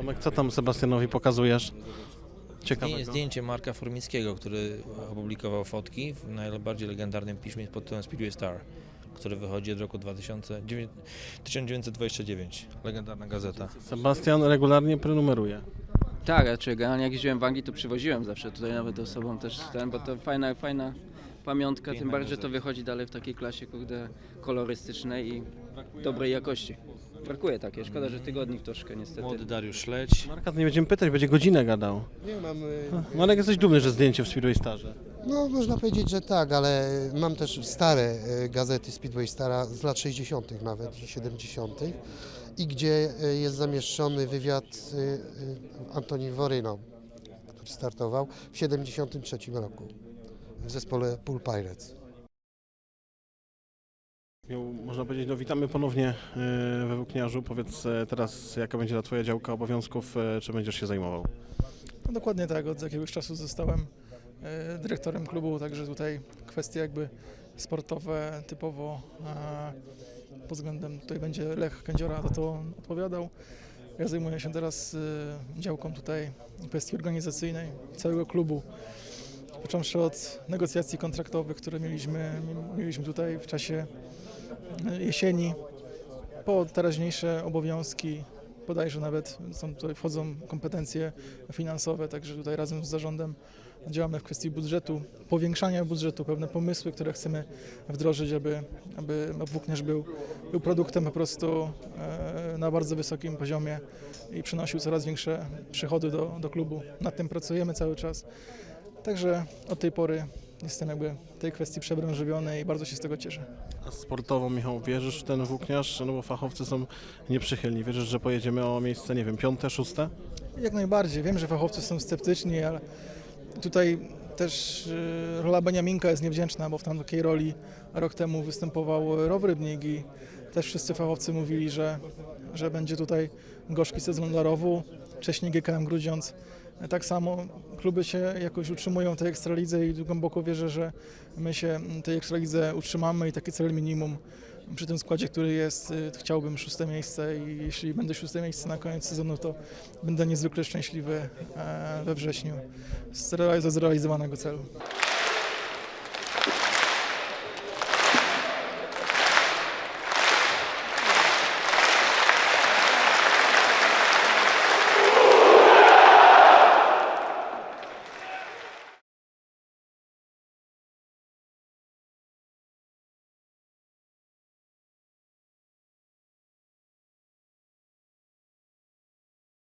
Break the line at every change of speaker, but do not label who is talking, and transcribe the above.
Tomek, co tam Sebastianowi pokazujesz? Ciekawego.
zdjęcie Marka Formińskiego, który opublikował fotki w najbardziej legendarnym piśmie pod tytułem Speedway Star, który wychodzi od roku 2000, dziewię- 1929. Legendarna gazeta.
Sebastian regularnie prenumeruje.
Tak, raczej generalnie jak jeździłem w Anglii, to przywoziłem zawsze tutaj nawet osobą też ten, bo to fajna, fajna pamiątka, tym bardziej, że to wychodzi dalej w takiej klasie, kurde, kolorystycznej i dobrej jakości. Brakuje takiej, szkoda, że tygodnik troszkę niestety.
Młody Dariusz Śledź.
Marka, to nie będziemy pytać, będzie godzinę gadał.
Nie mam. y,
Marek, jesteś dumny, że zdjęcie w Speedway Starze.
No, można powiedzieć, że tak, ale mam też stare y, gazety Speedway Stara z lat 60. nawet i 70. i gdzie y, jest zamieszczony wywiad y, y, Antoni Woryno, który startował w 73 roku w zespole Pool Pirates.
Można powiedzieć, no witamy ponownie e, we Włókniarzu. Powiedz e, teraz, jaka będzie ta Twoja działka obowiązków, e, czy będziesz się zajmował?
No dokładnie tak, od jakiegoś czasu zostałem dyrektorem klubu, także tutaj kwestie jakby sportowe typowo pod względem, tutaj będzie Lech Kędziora za to odpowiadał. Ja zajmuję się teraz działką tutaj kwestii organizacyjnej całego klubu. Począwszy od negocjacji kontraktowych, które mieliśmy, mieliśmy tutaj w czasie e, jesieni, po teraźniejsze obowiązki, bodajże nawet są tutaj wchodzą kompetencje finansowe, także tutaj razem z zarządem działamy w kwestii budżetu, powiększania budżetu, pewne pomysły, które chcemy wdrożyć, aby, aby Włókniarz był, był produktem po prostu e, na bardzo wysokim poziomie i przynosił coraz większe przychody do, do klubu. Nad tym pracujemy cały czas. Także od tej pory jestem jakby w tej kwestii przebranżowiony i bardzo się z tego cieszę.
A sportowo, Michał, wierzysz w ten Włókniarz? No bo fachowcy są nieprzychylni. Wierzysz, że pojedziemy o miejsce, nie wiem, piąte, szóste?
Jak najbardziej. Wiem, że fachowcy są sceptyczni, ale tutaj też y, rola Beniaminka jest niewdzięczna, bo w tam takiej roli rok temu występował Row Rybnik i też wszyscy fachowcy mówili, że, że będzie tutaj gorzki sezon dla Rowu, wcześniej GKM Grudziądz. Tak samo kluby się jakoś utrzymują w tej ekstralidze i głęboko wierzę, że my się tej ekstralidze utrzymamy i taki cel minimum przy tym składzie, który jest, y, chciałbym szóste miejsce i jeśli będę szóste miejsce na koniec sezonu, to będę niezwykle szczęśliwy e, we wrześniu z zrealizowanego celu.